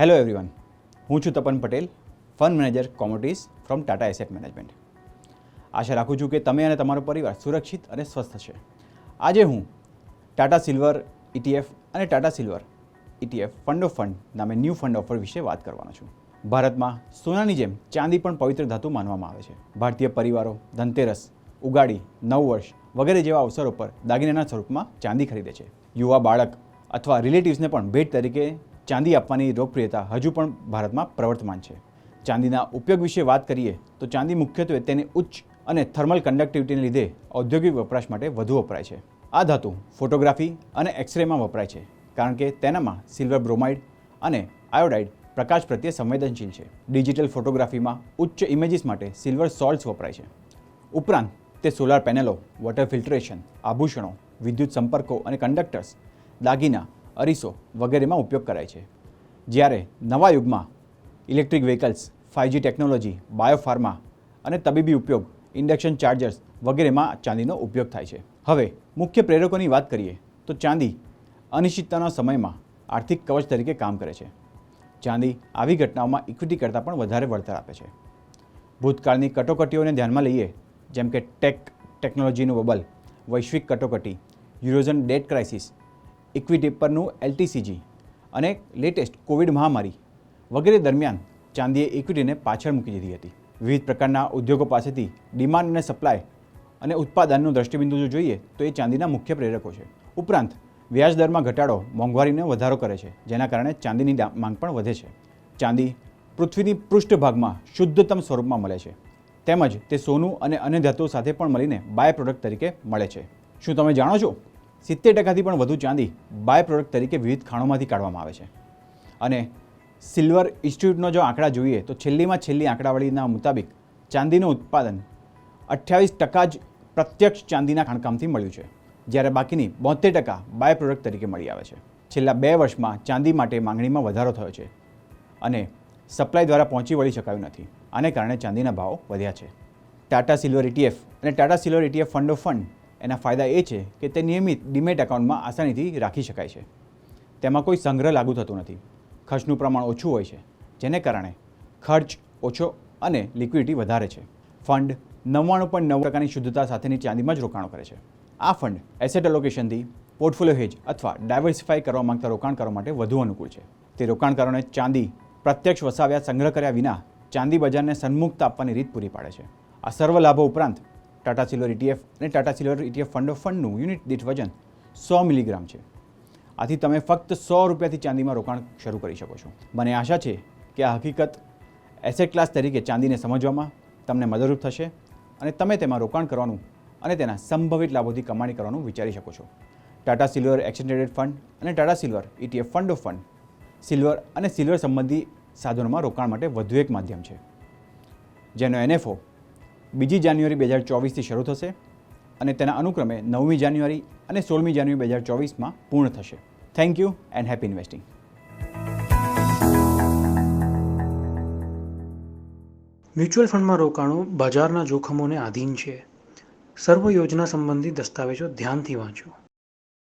Hello everyone હું છું Tapan Patel fund manager commodities from Tata asset management આશા રાખું છું કે તમે અને તમારો પરિવાર સુરક્ષિત અને સ્વસ્થ છે. આજે હું ટાટા સિલ્વર ઇટીએફ અને Tata silver ETF fund of fund નામે ન્યૂ ફંડ ઓફર વિશે વાત કરવાનો છું. ભારતમાં સોનાની જેમ ચાંદી પણ પવિત્ર ધાતુ માનવામાં આવે છે. ભારતીય પરિવારો ધનતેરસ, ઉગાડી, નવ વર્ષ વગેરે જેવા અવસરો પર દાગીનાના સ્વરૂપમાં ચાંદી ખરીદે છે. યુવા બાળક અથવા રિલેટિવ્સને પણ ભેટ તરીકે ચાંદી આપવાની લોકપ્રિયતા હજુ પણ ભારતમાં પ્રવર્તમાન છે. ચાંદીના ઉપયોગ વિશે વાત કરીએ તો ચાંદી મુખ્યત્વે તેની ઉચ્ચ અને થર્મલ કંડક્ટિવિટીને લીધે ઔદ્યોગિક વપરાશ માટે વધુ વપરાય છે. આ ધાતુ ફોટોગ્રાફી અને એક્સરેમાં વપરાય છે, કારણ કે તેનામાં સિલ્વર બ્રોમાઇડ અને આયોડાઇડ પ્રકાશ પ્રત્યે સંવેદનશીલ છે. ડિજિટલ ફોટોગ્રાફીમાં ઉચ્ચ ઇમેજીસ માટે સિલ્વર સોલ્ટ્સ વપરાય છે. ઉપરાંત તે સોલાર પેનલો વોટર ફિલ્ટરેશન આભૂષણો, વિદ્યુત સંપર્કો અને કંડક્ટર્સ દાગીના અરીસો વગેરેમાં ઉપયોગ કરાય છે. જ્યારે નવા યુગમાં electric vehicles five G technology, biopharma અને તબીબી ઉપયોગ, ઇન્ડક્શન ચાર્જર્સ વગેરેમાં ચાંદીનો ઉપયોગ થાય છે. હવે મુખ્ય પ્રેરકોની વાત કરીએ તો ચાંદી અનિશ્ચિતતાના સમયમાં આર્થિક કવચ તરીકે કામ કરે છે. ચાંદી આવી ઘટનાઓમાં ઇક્વિટી કરતાં પણ વધારે વળતર આપે છે. ભૂતકાળની કટોકટીઓને ધ્યાનમાં લઈએ, જેમ કે ટેક ટેકનોલોજીનું બબલ, વૈશ્વિક કટોકટી યુરોઝન ડેટ ક્રાઇસિસ ઇક્વિટી પરનું એલટીસીજી અને લેટેસ્ટ કોવિડ મહામારી વગેરે દરમિયાન ચાંદીએ ઇક્વિટીને પાછળ મૂકી દીધી હતી. વિવિધ પ્રકારના ઉદ્યોગો પાસેથી ડિમાન્ડ અને સપ્લાય અને ઉત્પાદનનું દ્રષ્ટિબિંદુ જો જોઈએ, તો એ ચાંદીના મુખ્ય પ્રેરકો છે. ઉપરાંત, વ્યાજ દરમાં ઘટાડો મોંઘવારીને વધારો કરે છે, જેના કારણે ચાંદીની માંગ પણ વધે છે. ચાંદી પૃથ્વીની પૃષ્ઠભાગમાં શુદ્ધતમ સ્વરૂપમાં મળે છે. તેમજ તે સોનું અને અન્ય ધાતુઓ સાથે પણ મળીને બાય પ્રોડક્ટ તરીકે મળે છે. શું તમે જાણો છો? સિત્તેર ટકાથી પણ વધુ ચાંદી બાય પ્રોડક્ટ તરીકે વિવિધ ખાણોમાંથી કાઢવામાં આવે છે. અને સિલ્વર ઇન્સ્ટિટ્યૂટનો જો આંકડા જોઈએ તો છેલ્લીમાં છેલ્લી આંકડાવળીના મુતાબિક ચાંદીનું ઉત્પાદન અઠ્યાવીસ ટકા જ પ્રત્યક્ષ ચાંદીના ખાણકામથી મળ્યું છે, જ્યારે બાકીની બોતેર ટકા બાય પ્રોડક્ટ તરીકે મળી આવે છે. છેલ્લા બે વર્ષમાં ચાંદી માટે માંગણીમાં વધારો થયો છે અને સપ્લાય દ્વારા પહોંચી વળી શકાયું નથી. આને કારણે ચાંદીના ભાવ વધ્યા છે. ટાટા સિલ્વર ઇટીએફ અને Tata silver ETF fund of fund એના ફાયદા એ છે કે તે નિયમિત ડિમેટ એકાઉન્ટમાં આસાનીથી રાખી શકાય છે. તેમાં કોઈ સંગ્રહ લાગુ થતો નથી. ખર્ચનું પ્રમાણ ઓછું હોય છે, જેને કારણે ખર્ચ ઓછો અને લિક્વિડિટી વધારે છે. ફંડ નવ્વાણું પોઈન્ટ નવ ટકાની શુદ્ધતા સાથેની ચાંદીમાં જ રોકાણો કરે છે. આ ફંડ એસેટ એલોકેશનથી પોર્ટફોલિયો હેજ અથવા ડાયવર્સિફાઈ કરવા માંગતા રોકાણકારો માટે વધુ અનુકૂળ છે. તે રોકાણકારોને ચાંદી પ્રત્યક્ષ વસાવ્યા સંગ્રહ કર્યા વિના ચાંદી બજારને સન્મુક્ત આપવાની રીત પૂરી પાડે છે. આ સર્વ લાભો ઉપરાંત ટાટા સિલ્વર ઇટીએફ અને Tata silver ETF fund of ફંડનું unit દીઠ વજન સો મિલીગ્રામ છે. આથી તમે ફક્ત સો રૂપિયાથી ચાંદીમાં રોકાણ શરૂ કરી શકો છો. મને આશા છે કે આ હકીકત એસેટ ક્લાસ તરીકે ચાંદીને સમજવામાં તમને મદદરૂપ થશે અને તમે તેમાં રોકાણ કરવાનું અને તેના સંભવિત લાભોથી કમાણી કરવાનું વિચારી શકો છો. ટાટા સિલ્વર એક્સટેન્ડેડ ફંડ અને Tata silver ETF fund of fund silver અને સિલ્વર સંબંધી સાધનોમાં રોકાણ માટે વધુ એક માધ્યમ છે. જેનો એનએફઓ બીજી જાન્યુઆરી બે હજાર ચોવીસથી શરૂ થશે અને તેના અનુક્રમે નવમી જાન્યુઆરી અને સોળમી જાન્યુઆરી બે હજાર ચોવીસમાં પૂર્ણ થશે. Thank you and happy investing mutual ફંડમાં રોકાણો બજારના જોખમોને આધીન છે. સર્વ યોજના સંબંધી દસ્તાવેજો ધ્યાનથી વાંચો.